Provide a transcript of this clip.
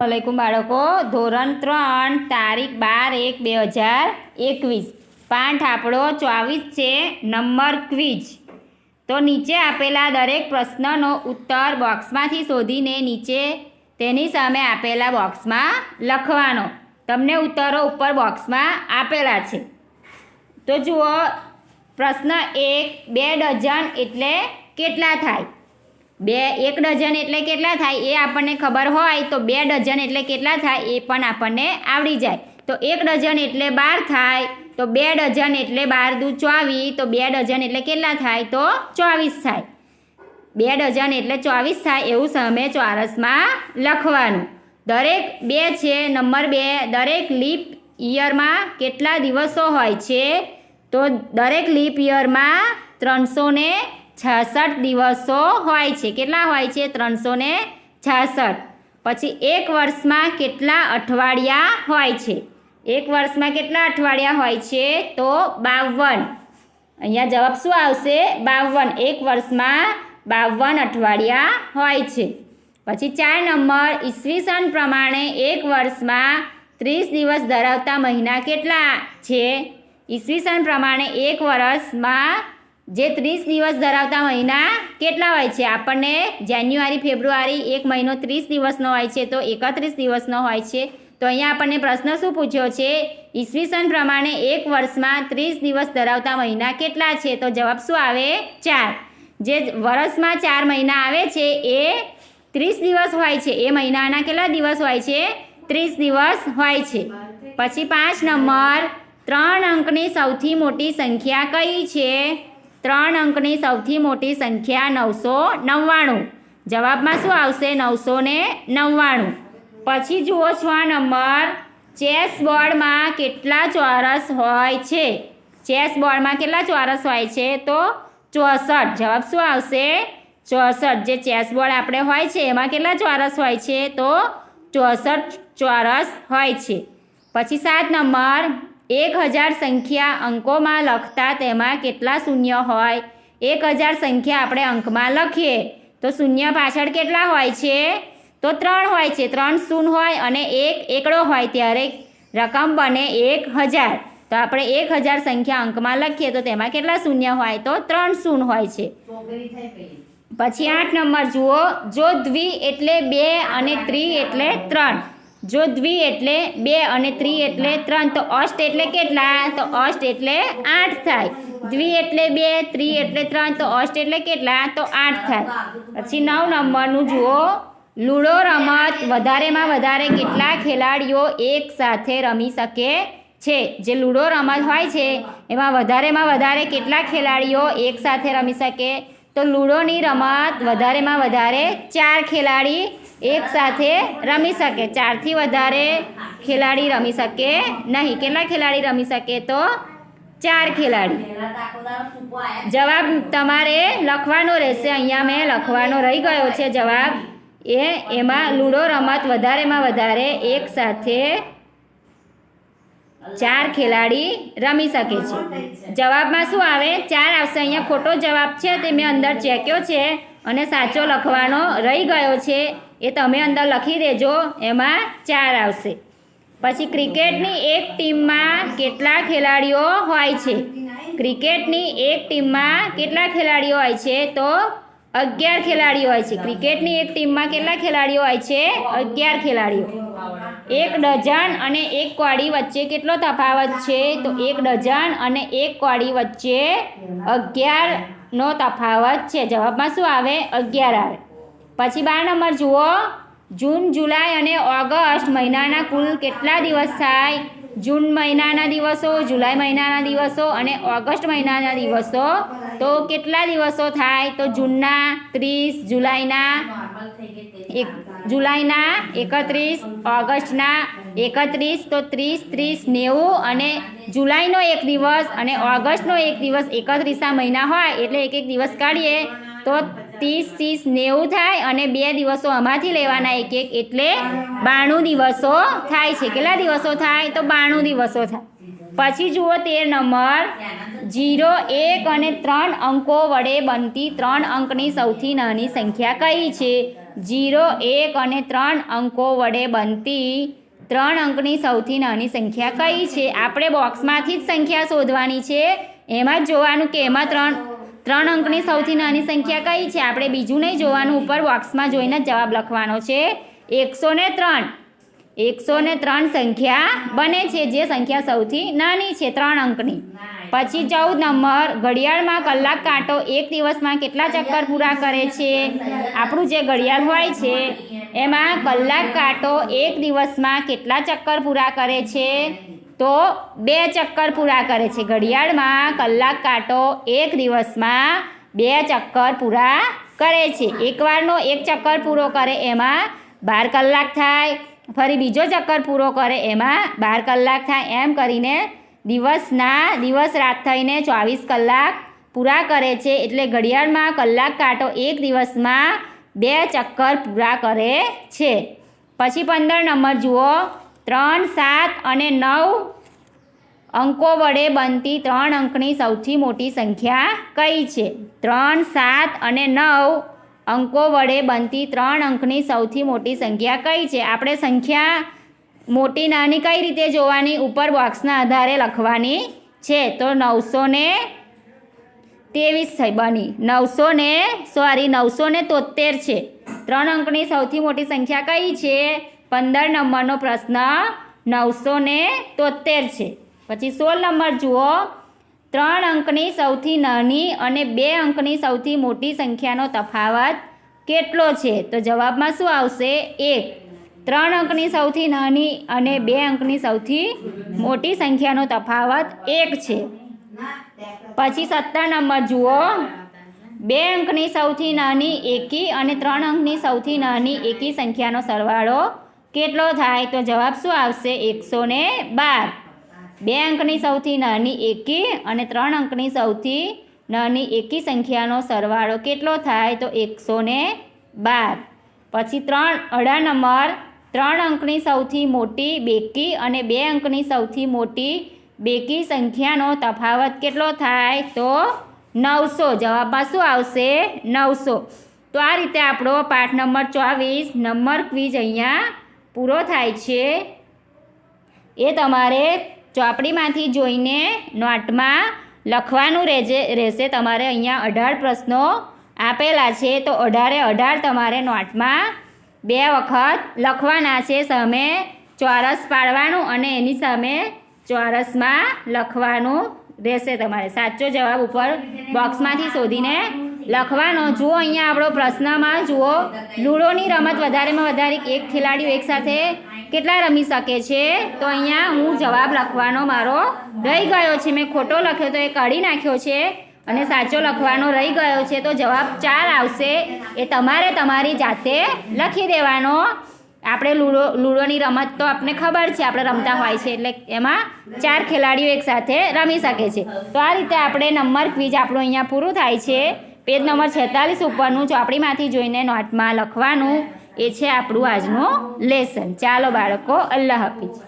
અસલામુઅલૈકુમ બાળકો, ધોરણ ત્રણ, તારીખ બાર એક બે હજાર એકવીસ. પાઠ આપણો ચોવીસ છે, નંબર ક્વિઝ. તો નીચે આપેલા દરેક પ્રશ્નનો ઉત્તર બોક્સમાંથી શોધીને નીચે તેની સામે આપેલા બોક્સમાં લખવાનો. તમને ઉત્તરો ઉપર બોક્સમાં આપેલા છે. તો જુઓ, પ્રશ્ન એક, બે ડઝન એટલે કેટલા થાય? બે, એક ડઝન એટલે કેટલા થાય એ આપણને ખબર હોય તો બે ડઝન એટલે કેટલા થાય એ પણ આપણને આવડી જાય. તો એક ડઝન એટલે બાર થાય, તો બે ડઝન એટલે બાર દુ ચોવીસ, તો બે ડઝન એટલે કેટલા થાય તો ચોવીસ થાય. બે ડઝન એટલે ચોવીસ થાય એવું સામે ચોરસમાં લખવાનું. દરેક બે છે, નંબર બે, દરેક લીપ યરમાં કેટલા દિવસો હોય છે? તો દરેક લીપ યરમાં ત્રણસો ને છાસઠ દિવસો હોય છે. કેટલા હોય છે? ત્રણસો ને છાસઠ. પછી એક વર્ષમાં કેટલા અઠવાડિયા હોય છે? એક વર્ષમાં કેટલા અઠવાડિયા હોય છે? તો બાવન. અહીંયા જવાબ શું આવશે? બાવન. એક વર્ષમાં બાવન અઠવાડિયા હોય છે. પછી ચાર નંબર. ઈસવીસન પ્રમાણે એક વર્ષમાં ત્રીસ દિવસ ધરાવતા મહિના કેટલા છે? ઈસવીસન પ્રમાણે એક વર્ષમાં જે ત્રીસ દિવસ ધરાવતા મહિના કેટલા હોય છે? આપણને જાન્યુઆરી, ફેબ્રુઆરી એક મહિનો ત્રીસ દિવસનો હોય છે, તો એકત્રીસ દિવસનો હોય છે. તો અહીંયા આપણને પ્રશ્ન શું પૂછ્યો છે? ઈસવીસન પ્રમાણે એક વર્ષમાં ત્રીસ દિવસ ધરાવતા મહિના કેટલા છે? તો જવાબ શું આવે? ચાર. જે વર્ષમાં ચાર મહિના આવે છે, એ ત્રીસ દિવસ હોય છે. એ મહિનાના કેટલા દિવસ હોય છે? ત્રીસ દિવસ હોય છે. પછી પાંચ નંબર. ત્રણ અંકની સૌથી મોટી સંખ્યા કઈ છે? ત્રણ અંકની સૌથી મોટી સંખ્યા નવસો નવ્વાણું. જવાબમાં શું આવશે? નવસો ને નવ્વાણું. પછી જુઓ છ નંબર. ચેસ બોર્ડમાં કેટલા ચોરસ હોય છે? ચેસ બોર્ડમાં કેટલા ચોરસ હોય છે? તો ચોસઠ. જવાબ શું આવશે? ચોસઠ. જે ચેસ બોર્ડ આપણે હોય છે, એમાં કેટલા ચોરસ હોય છે? તો ચોસઠ ચોરસ હોય છે. પછી સાત નંબર. એક હજાર સંખ્યા અંકોમાં લખતા તેમાં કેટલા શૂન્ય હોય? એક હજાર સંખ્યા આપણે અંકમાં લખીએ, તો શૂન્ય પાછળ કેટલા હોય છે? તો ત્રણ હોય છે. ત્રણ શૂન્ય હોય અને એક એકડો હોય ત્યારે રકમ બને એક હજાર. તો આપણે એક હજાર સંખ્યા અંકમાં લખીએ, તો તેમાં કેટલા શૂન્ય હોય? તો ત્રણ શૂન્ય હોય છે. પછી આઠ નંબર જુઓ. જો દ્વિ એટલે બે અને ત્રી એટલે ત્રણ. જો દ્વિ એટલે બે અને ત્રી એટલે ત્રણ, તો અષ્ટ એટલે કેટલા? તો અષ્ટ એટલે આઠ થાય. દ્વિ એટલે બે, ત્રી એટલે ત્રણ, તો અષ્ટ એટલે કેટલા? તો આઠ થાય. પછી નવ નંબરનું જુઓ. લૂડો રમત વધારેમાં વધારે કેટલા ખેલાડીઓ એક સાથે રમી શકે છે? જે લૂડો રમત હોય છે, એમાં વધારેમાં વધારે કેટલા ખેલાડીઓ એક સાથે રમી શકે? તો લૂડોની રમત વધારેમાં વધારે ચાર ખેલાડી એક સાથે રમી શકે. ચારથી વધારે ખેલાડી રમી શકે નહીં. કેટલા ખેલાડી રમી શકે તો? ચાર ખેલાડી. જવાબ તમારે લખવાનો રહેશે. અહીંયા મેં લખવાનો રહી ગયો છે જવાબ. એ, એમાં લૂડો રમત વધારેમાં વધારે એક સાથે ચાર ખેલાડી રમી શકે છે. જવાબમાં શું આવે? ચાર આવશે. અહીંયા ખોટો જવાબ છે. તે મેં અંદર ચેક્યો છે અને સાચો લખવાનો રહી ગયો છે. એ તમે અંદર લખી દેજો. એમાં ચાર આવશે. પછી ક્રિકેટની એક ટીમમાં કેટલા ખેલાડીઓ હોય છે? ક્રિકેટની એક ટીમમાં કેટલા ખેલાડીઓ હોય છે? તો અગિયાર ખેલાડીઓ હોય છે. ક્રિકેટની એક ટીમમાં કેટલા ખેલાડીઓ હોય છે? અગિયાર ખેલાડીઓ. એક ડઝન અને એક કોડી વચ્ચે કેટલો તફાવત છે? તો એક ડઝન અને એક કોડી વચ્ચે અગિયારનો તફાવત છે. જવાબમાં શું આવે? અગિયાર આવે. પછી બાર નંબર જુઓ. જૂન, જુલાઈ અને ઓગસ્ટ મહિનાના કુલ કેટલા દિવસ થાય? જૂન મહિનાના દિવસો, જુલાઈ મહિનાના દિવસો અને ઓગસ્ટ મહિનાના દિવસો તો કેટલા દિવસો થાય? તો જૂનના ત્રીસ, જુલાઈના એક, જુલાઈના એકત્રીસ, ઓગસ્ટના એકત્રીસ, તો ત્રીસ ત્રીસ, નેવું અને જુલાઈનો એક દિવસ અને ઓગસ્ટનો એક દિવસ એકત્રીસા મહિના હોય એટલે એક એક દિવસ કાઢીએ, તો ત્રીસ ત્રીસ, નેવું થાય અને બે દિવસો આમાંથી લેવાના એક એક એટલે બાણું દિવસો થાય છે. કેટલા દિવસો થાય? તો બાણું દિવસો થાય. પછી જુઓ તેર નંબર. જીરો, એક અને ત્રણ અંકો વડે બનતી ત્રણ અંકની સૌથી નાની સંખ્યા કઈ છે? જીરો, એક અને ત્રણ અંકો વડે બનતી ત્રણ અંકની સૌથી નાની સંખ્યા કઈ છે? આપણે બોક્સમાંથી જ સંખ્યા શોધવાની છે. એમાં જ જોવાનું કે એમાં ત્રણ ત્રણ અંકની સૌથી નાની સંખ્યા કઈ છે? આપણે બીજું નહીં જોવાનું. ઉપર બોક્સમાં જોઈને જવાબ લખવાનો છે. એકસો ને ત્રણ. એકસો ને ત્રણ સંખ્યા બને છે, જે સંખ્યા સૌથી નાની છે, ત્રણ અંકની. પછી ચૌદ નંબર, ઘડિયાળમાં કલાક કાંટો એક દિવસમાં કેટલા ચક્કર પૂરા કરે છે? આપણું જે ઘડિયાળ હોય છે, એમાં કલાક કાંટો એક દિવસમાં કેટલા ચક્કર પૂરા કરે છે? તો બે ચક્કર પૂરા કરે છે. ઘડિયાળમાં કલાક કાંટો એક દિવસમાં બે ચક્કર પૂરા કરે છે. એકવારનો એક ચક્કર પૂરો કરે, એમાં બાર કલાક થાય ફરી બીજો ચક્કર પૂરો કરે. એમાં બાર કલાક થાય એમ કરીને દિવસના દિવસ રાત થઈને ચોવીસ કલાક પૂરા કરે છે. એટલે ઘડિયાળમાં કલાક કાંટો એક દિવસમાં બે ચક્કર પૂરા કરે છે. પછી પંદર નંબર જુઓ. ત્રણ, સાત અને નવ અંકો વડે બનતી ત્રણ અંકની સૌથી મોટી સંખ્યા કઈ છે? ત્રણ, સાત અને નવ અંકો વડે બનતી ત્રણ અંકની સૌથી મોટી સંખ્યા કઈ છે? આપણે સંખ્યા મોટી નાની કઈ રીતે જોવાની? ઉપર બોક્સના આધારે લખવાની છે. તો નવસો ને ત્રેવીસ થઈ, બની. નવસો ને, સોરી, નવસો ને તોતેર છે. ત્રણ અંકની સૌથી મોટી સંખ્યા કઈ છે? પંદર નંબરનો પ્રશ્ન નવસો ને તોતેર છે. પછી સોળ નંબર જુઓ. ત્રણ અંકની સૌથી નાની અને બે અંકની સૌથી મોટી સંખ્યાનો તફાવત કેટલો છે? તો જવાબમાં શું આવશે? એક ત્રણ અંકની સૌથી નાની અને બે અંકની સૌથી મોટી સંખ્યાનો તફાવત એક છે. પછી સત્તર નંબર જુઓ. બે અંકની સૌથી નાની એકી અને ત્રણ અંકની સૌથી નાની એકી સંખ્યાનો સરવાળો કેટલો થાય? તો જવાબ શું આવશે? એકસો બાર. બે અંકની સૌથી નાની એકી અને ત્રણ અંકની સૌથી નાની એકી સંખ્યાનો સરવાળો કેટલો થાય તો એકસો ને બાર. પછી ત્રણ, અઢાર નંબર, ત્રણ અંકની સૌથી મોટી બેકી અને બે અંકની સૌથી મોટી બેકી સંખ્યાનો તફાવત કેટલો થાય તો નવસો. જવાબમાં શું આવશે? નવસો. તો આ રીતે આપણો પાઠ નંબર ચોવીસ, નંબર ક્વિઝ અહીંયા પૂરો થાય છે. એ તમારે ચોપડીમાંથી જોઈને નોટમાં લખવાનું રહેજે, રહેશે. તમારે અહીંયા અઢાર પ્રશ્નો આપેલા છે, તો અઢારે અઢાર તમારે નોટમાં બે વખત લખવાના છે. સામે ચોરસ પાડવાનું અને એની સામે ચોરસમાં લખવાનું રહેશે તમારે. સાચો જવાબ ઉપર બોક્સમાંથી શોધીને લખવાનો. જુઓ અહીંયા આપણો પ્રશ્નમાં, જુઓ. લૂડોની રમત વધારેમાં વધારે એક ખેલાડીઓ એકસાથે કેટલા રમી શકે છે? તો અહીંયા હું જવાબ લખવાનો મારો. રહી ગયો છે. મેં ખોટો લખ્યો તો એ કાઢી નાખ્યો છે અને સાચો લખવાનો રહી ગયો છે. તો જવાબ ચાર આવશે. એ તમારે તમારી જાતે લખી દેવાનો. આપણે લૂડો, લૂડોની રમત તો આપને ખબર છે. આપણે રમતા હોય છે એટલે એમાં ચાર ખેલાડીઓ એકસાથે રમી શકે છે. તો આ રીતે આપણે નંબર ક્વિઝ આપણું અહીંયા પૂરું થાય છે. પેજ નંબર છેતાલીસ ઉપરનું ચોપડીમાંથી જોઈને નોટમાં લખવાનું. એ છે આપણું આજનું લેસન. ચાલો બાળકો, અલ્લાહ હાફિઝ.